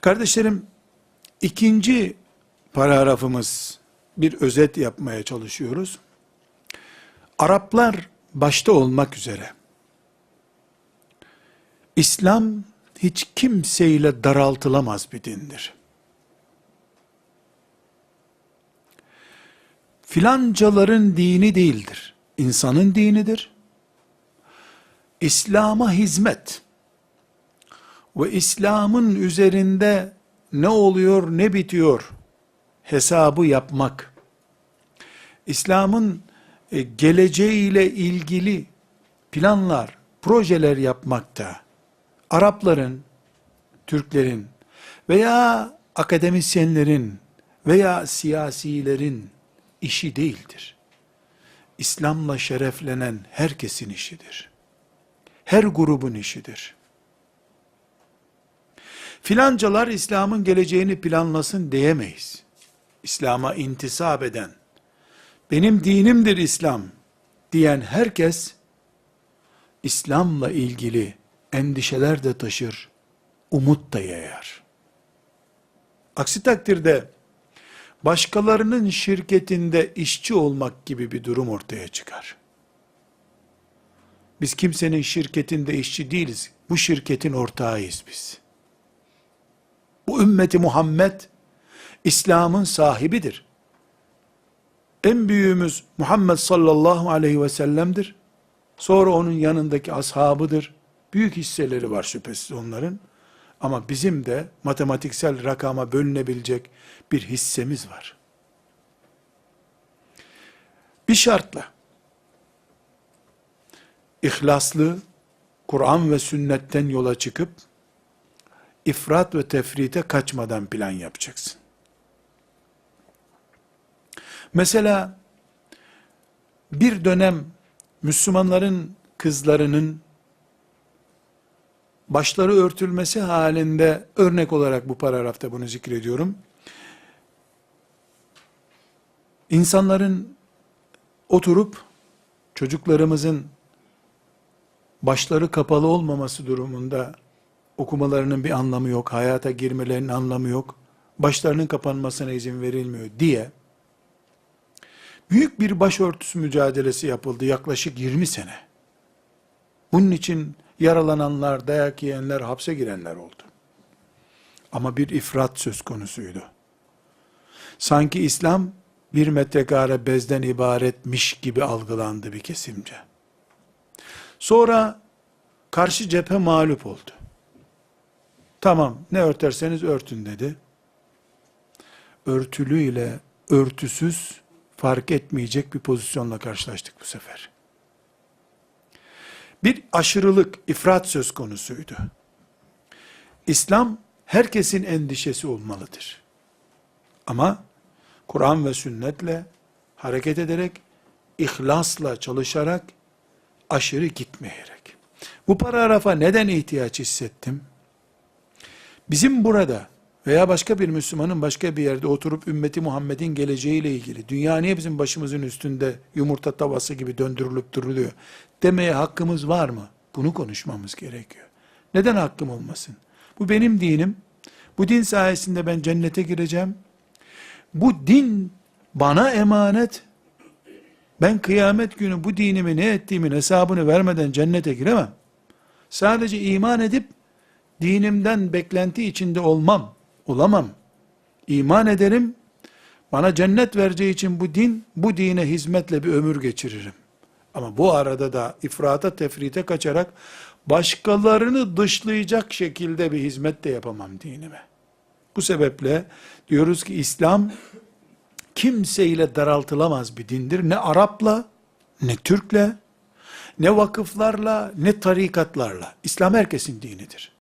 Kardeşlerim, ikinci paragrafımız bir özet yapmaya çalışıyoruz. Araplar başta olmak üzere İslam hiç kimseyle daraltılamaz bir dindir. Filancaların dini değildir. İnsanın dinidir. İslam'a hizmet ve İslam'ın üzerinde ne oluyor ne bitiyor hesabı yapmak, İslam'ın e, geleceğiyle ilgili planlar, projeler yapmakta, Arapların, Türklerin veya akademisyenlerin veya siyasilerin işi değildir. İslam'la şereflenen herkesin işidir. Her grubun işidir. Filancalar İslam'ın geleceğini planlasın diyemeyiz. İslam'a intisap eden, benim dinimdir İslam diyen herkes, İslam'la ilgili endişeler de taşır, umut da yayar. Aksi takdirde, başkalarının şirketinde işçi olmak gibi bir durum ortaya çıkar. Biz kimsenin şirketinde işçi değiliz. Bu şirketin ortağıyız biz. Bu ümmeti Muhammed, İslam'ın sahibidir. En büyüğümüz Muhammed sallallahu aleyhi ve sellem'dir. Sonra onun yanındaki ashabıdır. Büyük hisseleri var şüphesiz onların. Ama bizim de matematiksel rakama bölünebilecek bir hissemiz var. Bir şartla, ihlaslı, Kur'an ve sünnetten yola çıkıp, ifrat ve tefrite kaçmadan plan yapacaksın. Mesela, bir dönem Müslümanların kızlarının başları örtülmesi halinde örnek olarak bu paragrafta bunu zikrediyorum. İnsanların oturup çocuklarımızın başları kapalı olmaması durumunda okumalarının bir anlamı yok, hayata girmelerinin anlamı yok, başlarının kapanmasına izin verilmiyor diye büyük bir başörtüsü mücadelesi yapıldı yaklaşık 20 sene. Bunun için yaralananlar, dayak yiyenler, hapse girenler oldu. Ama bir ifrat söz konusuydu. Sanki İslam bir metrekare bezden ibaretmiş gibi algılandı bir kesimce. Sonra karşı cephe mağlup oldu. Tamam ne örterseniz örtün dedi. Örtülü ile örtüsüz fark etmeyecek bir pozisyonla karşılaştık bu sefer. Bir aşırılık, ifrat söz konusuydu. İslam herkesin endişesi olmalıdır. Ama Kur'an ve sünnetle hareket ederek, ihlasla çalışarak, aşırı gitmeyerek. Bu paragrafa neden ihtiyaç hissettim? Bizim burada veya başka bir Müslümanın başka bir yerde oturup ümmeti Muhammed'in geleceğiyle ilgili, dünya niye bizim başımızın üstünde yumurta tavası gibi döndürülüp duruluyor demeye hakkımız var mı? Bunu konuşmamız gerekiyor. Neden hakkım olmasın? Bu benim dinim. Bu din sayesinde ben cennete gireceğim. Bu din bana emanet. Ben kıyamet günü bu dinimi ne ettiğimin hesabını vermeden cennete giremem. Sadece iman edip dinimden beklenti içinde olmam, olamam. İman ederim, bana cennet vereceği için bu din, bu dine hizmetle bir ömür geçiririm. Ama bu arada da ifrata tefrite kaçarak başkalarını dışlayacak şekilde bir hizmet de yapamam dinime. Bu sebeple diyoruz ki İslam kimseyle daraltılamaz bir dindir. Ne Arapla, ne Türkle, ne vakıflarla, ne tarikatlarla. İslam herkesin dinidir.